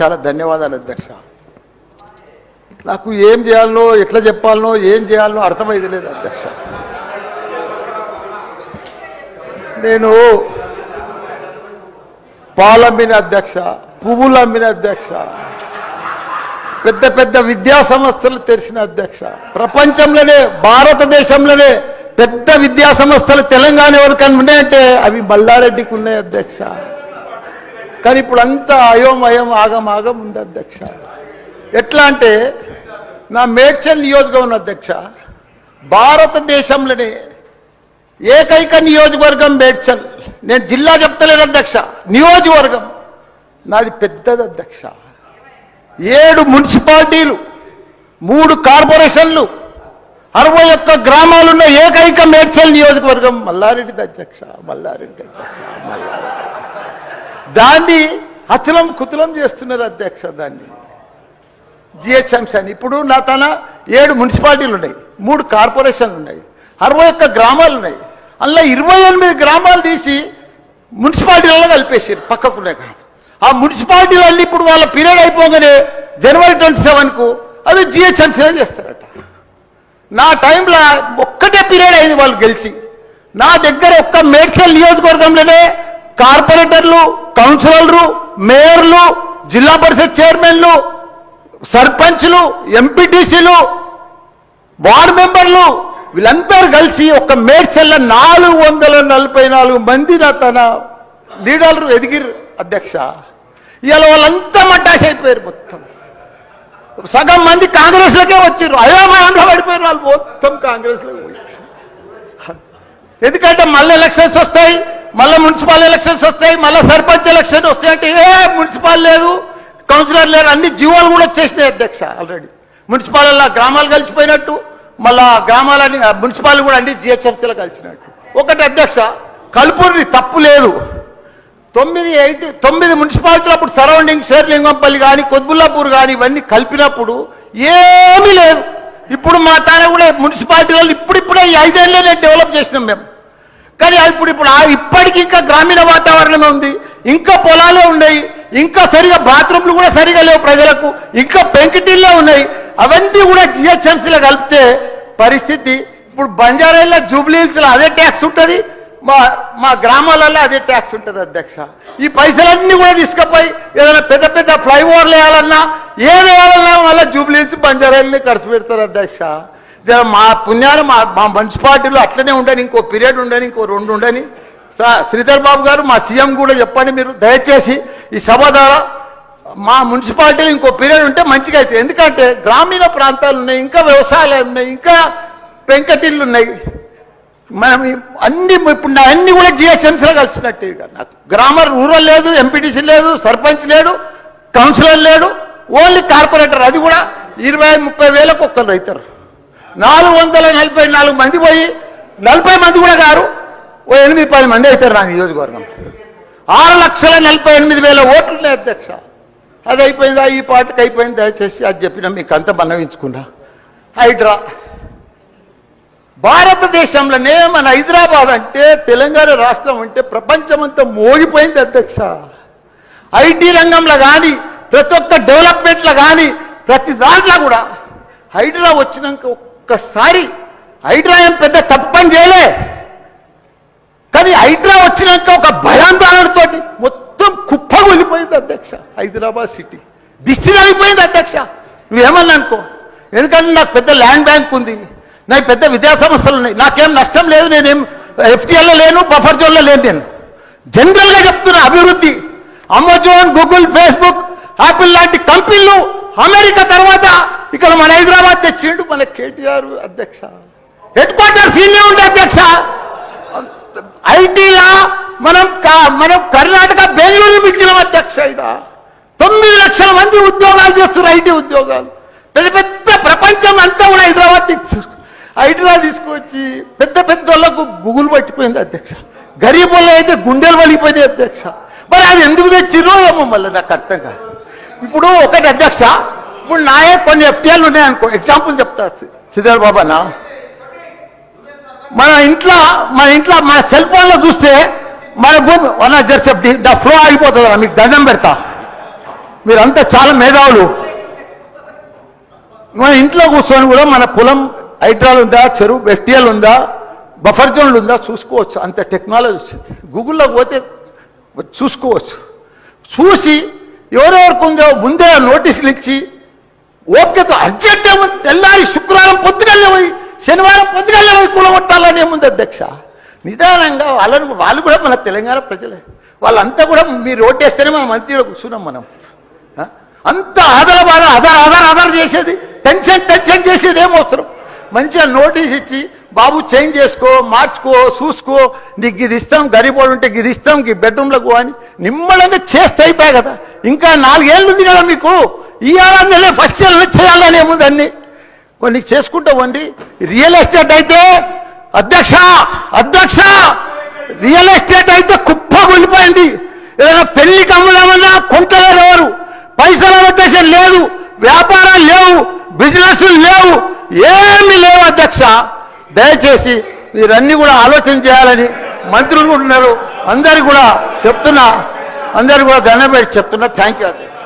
చాలా ధన్యవాదాలు అధ్యక్ష. నాకు ఏం చేయాలనో ఎట్లా చెప్పాలనో ఏం చేయాలనో అర్థమైంది లేదు అధ్యక్ష. నేను పాలమ్మిన అధ్యక్ష పువ్వులు అమ్మిన అధ్యక్ష పెద్ద పెద్ద విద్యా సంస్థలు తెరిచిన అధ్యక్ష ప్రపంచంలోనే భారతదేశంలోనే పెద్ద విద్యా సంస్థలు తెలంగాణ ఎవరికైనా ఉన్నాయంటే అవి మల్లారెడ్డికి ఉన్నాయి అధ్యక్ష. కానీ ఇప్పుడు అంతా అయోమయం ఆగమాగం ఉంది అధ్యక్ష. ఎట్లా అంటే నా మేడ్చల్ నియోజకవర్గం అధ్యక్ష భారతదేశంలోనే ఏకైక నియోజకవర్గం మేడ్చల్. నేను జిల్లా చెప్తలేను అధ్యక్ష నియోజకవర్గం. నాది పెద్దది అధ్యక్ష. ఏడు మున్సిపాలిటీలు మూడు కార్పొరేషన్లు అరవై ఒక్క గ్రామాలున్న ఏకైక మేడ్చల్ నియోజకవర్గం మల్లారెడ్డి అధ్యక్ష మల్లారెడ్డి అధ్యక్ష మల్లారెడ్డి. దాన్ని అతులం కుతులం చేస్తున్నారు అధ్యక్ష దాన్ని. జిహెచ్ఎంసీ అని. ఇప్పుడు నా తన ఏడు మున్సిపాలిటీలు ఉన్నాయి. మూడు కార్పొరేషన్లు ఉన్నాయి. అరవై ఒక్క గ్రామాలు ఉన్నాయి. అందులో ఇరవై ఎనిమిది గ్రామాలు తీసి మున్సిపాలిటీలలో కలిపేసారు పక్కకునే గ్రామం. ఆ మున్సిపాలిటీ వాళ్ళు ఇప్పుడు వాళ్ళ పీరియడ్ అయిపోగానే జనవరి ట్వంటీ సెవెన్కు అవి జిహెచ్ఎంసీ చేస్తారట. నా టైంలో ఒక్కటే పీరియడ్ అయింది వాళ్ళు గెలిచి. నా దగ్గర ఒక్క మేడ్చల్ నియోజకవర్గంలోనే కార్పొరేటర్లు కౌన్సిలర్లు మేయర్లు జిల్లా పరిషత్ చైర్మన్లు సర్పంచ్లు ఎంపీటీసీలు వార్డు మెంబర్లు వీళ్ళందరూ కలిసి ఒక మేడ్చల్ల నాలుగు వందల నలభై నాలుగు మంది నా తన లీడర్లు ఎదిగిరు అధ్యక్ష. ఇవాళ వాళ్ళంతా మడ్డాష్ అయిపోయారు మొత్తం. సగం మంది కాంగ్రెస్లకే వచ్చారు అయోమయంలో పడిపోయారు వాళ్ళు మొత్తం కాంగ్రెస్లో. ఎందుకంటే మళ్ళీ ఎలక్షన్స్ వస్తాయి. మళ్ళీ మున్సిపల్ ఎలక్షన్స్ వస్తాయి మళ్ళీ సర్పంచ్ ఎలక్షన్ వస్తాయి అంటే ఏ మున్సిపల్ లేదు కౌన్సిలర్ లేరు అన్ని జీవోలు కూడా వచ్చేసినాయి అధ్యక్ష ఆల్రెడీ మున్సిపాలలో గ్రామాలు కలిసిపోయినట్టు మళ్ళా గ్రామాలన్నీ మున్సిపాలిటీ కూడా అన్ని జిహెచ్ఎంసీలో కలిసినట్టు. ఒకటి అధ్యక్ష కలుపుని తప్పు లేదు. తొమ్మిది ఎయిట్ తొమ్మిది మున్సిపాలిటీలు అప్పుడు సరౌండింగ్ శేర్లింగంపల్లి కానీ కొద్బుల్లాపూర్ కానీ ఇవన్నీ కలిపినప్పుడు ఏమీ లేదు. ఇప్పుడు మా తానే కూడా మున్సిపాలిటీ వాళ్ళు ఇప్పుడిప్పుడే ఈ ఐదేళ్ళనే డెవలప్ చేసినాం మేము. కానీ ఇప్పుడు ఇప్పుడు ఇప్పటికి ఇంకా గ్రామీణ వాతావరణమే ఉంది. ఇంకా పొలాలే ఉన్నాయి. ఇంకా సరిగా బాత్రూమ్లు కూడా సరిగా లేవు ప్రజలకు. ఇంకా పెంకిటిల్లే ఉన్నాయి. అవన్నీ కూడా జిహెచ్ఎంసీలో కలిపితే పరిస్థితి ఇప్పుడు బంజారాల్లో జూబ్లీహిల్స్లో అదే ట్యాక్స్ ఉంటుంది. మా మా గ్రామాలలో అదే ట్యాక్స్ ఉంటుంది అధ్యక్ష. ఈ పైసలన్నీ కూడా తీసుకుపోయి ఏదైనా పెద్ద పెద్ద ఫ్లైఓవర్లు వేయాలన్నా ఏది వేయాలన్నా మళ్ళీ జూబ్లీహిల్స్ బంజారాయిల్ని ఖర్చు పెడతారు అధ్యక్ష. మా పుణ్యాన్ని మా మా మున్సిపాలిటీలో అట్లనే ఉండని ఇంకో పీరియడ్ ఉండని ఇంకో రెండు ఉండని. శ్రీధర్ బాబు గారు మా సీఎం కూడా చెప్పండి మీరు దయచేసి ఈ సభ ద్వారా మా మున్సిపాలిటీలో ఇంకో పీరియడ్ ఉంటే మంచిగా అవుతుంది ఎందుకంటే గ్రామీణ ప్రాంతాలు ఉన్నాయి ఇంకా వ్యవసాయాలు ఉన్నాయి ఇంకా వెంకటిల్లు ఉన్నాయి. మనం అన్ని ఇప్పుడు అన్ని కూడా జిహెచ్ఎంసీలో కలిసినట్టు నాకు. గ్రామర్ రూరల్ లేదు ఎంపీటీసీ లేదు సర్పంచ్ లేడు కౌన్సిలర్ లేడు ఓన్లీ కార్పొరేటర్. అది కూడా ఇరవై ముప్పై వేలకు ఒక్కరు అవుతారు. నాలుగు వందల నలభై నాలుగు మంది పోయి నలభై మంది కూడా కారు. ఓ ఎనిమిది పది మంది అవుతారు నా నియోజకవర్గం ఆరు లక్షల నలభై ఎనిమిది వేల ఓట్లు ఉన్నాయి అధ్యక్ష. అది అయిపోయిందా? ఈ పాటకి అయిపోయింది? దయచేసి అది చెప్పిన మీకు అంత మనవించుకున్నా హైడ్రా. భారతదేశంలోనే మన హైదరాబాద్ అంటే తెలంగాణ రాష్ట్రం అంటే ప్రపంచమంతా మోగిపోయింది అధ్యక్ష. ఐటీ రంగంలో కానీ ప్రతి ఒక్క డెవలప్మెంట్లో కానీ ప్రతి దాంట్లో కూడా హైడ్రా వచ్చినాక ఒక్కసారి హైడ్రా ఏం పెద్ద తప్పని చేయలే. కానీ హైడ్రా వచ్చినాక ఒక భయాందోళనతో మొత్తం కుప్పగొలిపోయింది అధ్యక్ష హైదరాబాద్ సిటీ. దిష్టి అయిపోయింది అధ్యక్ష. నువ్వేమన్నా అనుకో ఎందుకంటే నాకు పెద్ద ల్యాండ్ బ్యాంక్ ఉంది నాకు పెద్ద విద్యా సంస్థలు ఉన్నాయి నాకేం నష్టం లేదు నేనేం ఎఫ్టీఎల్లో లేను బఫర్ జోన్లో లేను నేను. జనరల్గా చెప్తున్నా అభివృద్ధి అమెజాన్ గూగుల్ ఫేస్బుక్ యాపిల్ లాంటి కంపెనీలు అమెరికా తర్వాత ఇక్కడ మన హైదరాబాద్ తెచ్చిండు మన కేటీఆర్ అధ్యక్ష. హెడ్ క్వార్టర్ ఇల్లే ఉండే అధ్యక్ష. ఐటీలా మనం మనం కర్ణాటక బెంగళూరు మించిన అధ్యక్ష ఈడ. తొమ్మిది లక్షల మంది ఉద్యోగాలు చేస్తున్నారు ఐటీ ఉద్యోగాలు. పెద్ద పెద్ద ప్రపంచం అంతా కూడా హైదరాబాద్ తీసుకు హైదరా తీసుకొచ్చి పెద్ద పెద్ద వాళ్ళకు గుగులు పట్టిపోయింది అధ్యక్ష. గరీబ్ వాళ్ళు అయితే గుండెలు పడిపోయింది అధ్యక్ష. మరి అది ఎందుకు తెచ్చిరో ఏమో మళ్ళీ నాకు అర్థం కాదు. ఇప్పుడు ఒకటి అధ్యక్ష ఇప్పుడు నాయే కొన్ని ఎఫ్టీఎల్ ఉన్నాయనుకో ఎగ్జాంపుల్ చెప్తా సిద్ధార్ బాబానా మన ఇంట్లో మన ఇంట్లో మన సెల్ ఫోన్లో చూస్తే మన భూమి వన్ జర్ చెప్పి ద ఫ్లో అయిపోతుంది మీకు దండం పెడతా. మీరంతా చాలా మేధావులు. మన ఇంట్లో కూర్చొని కూడా మన పొలం హైడ్రాల్ ఉందా చెరువు ఎఫ్టీఎల్ ఉందా బఫర్ జోన్లు ఉందా చూసుకోవచ్చు. అంత టెక్నాలజీ. వచ్చింది గూగుల్లో పోతే చూసుకోవచ్చు. చూసి ఎవరెవరికి ఉందో ముందే నోటీసులు ఇచ్చి ఓపికతో అర్జెంట్ ఏముంది తెల్లారి శుక్రవారం పొద్దుగల్లే పోయి శనివారం పొద్దుగల్లే పోయి కూలగొట్టాలని ఏముంది అధ్యక్ష. నిదానంగా వాళ్ళని వాళ్ళు కూడా మన తెలంగాణ ప్రజలే. వాళ్ళంతా కూడా మీరు ఓటేస్తేనే మనం మంత్రిలో కూర్చున్నాం మనం. అంత ఆధార బాధ ఆధార్ ఆధార్ ఆధార్ చేసేది. టెన్షన్ టెన్షన్ చేసేది ఏం అవసరం? మంచిగా నోటీస్ ఇచ్చి బాబు చేంజ్ చేసుకో మార్చుకో చూసుకో. నీకు ఇది ఇస్తాం గరీబోడు ఉంటే ఇది ఇస్తాం ఈ బెడ్రూమ్లకు అని. నిమ్మడంగా చేస్తే అయిపోయాయి కదా. ఇంకా నాలుగేళ్ళు ఉంది కదా మీకు. ఈ ఏడాది ఫస్ట్ ఇయర్ చేయాలని ఏముంది అన్ని. కొన్ని చేసుకుంటా వండి రియల్ ఎస్టేట్ అయితే అధ్యక్ష అధ్యక్ష రియల్ ఎస్టేట్ అయితే కుప్ప కూలిపోయింది ఏదైనా పెళ్ళి కమ్ములమన్నా కొంటలేదు ఎవరు? పైసల రొటేషన్ లేదు. వ్యాపారాలు లేవు. బిజినెస్ లేవు. ఏమి లేవు అధ్యక్ష. దయచేసి మీరన్నీ కూడా ఆలోచన చేయాలని మంత్రులు కూడా ఉన్నారు. అందరు కూడా చెప్తున్నా. అందరు కూడా దండం పెట్టి చెప్తున్నా. థ్యాంక్ యూ అధ్యక్ష.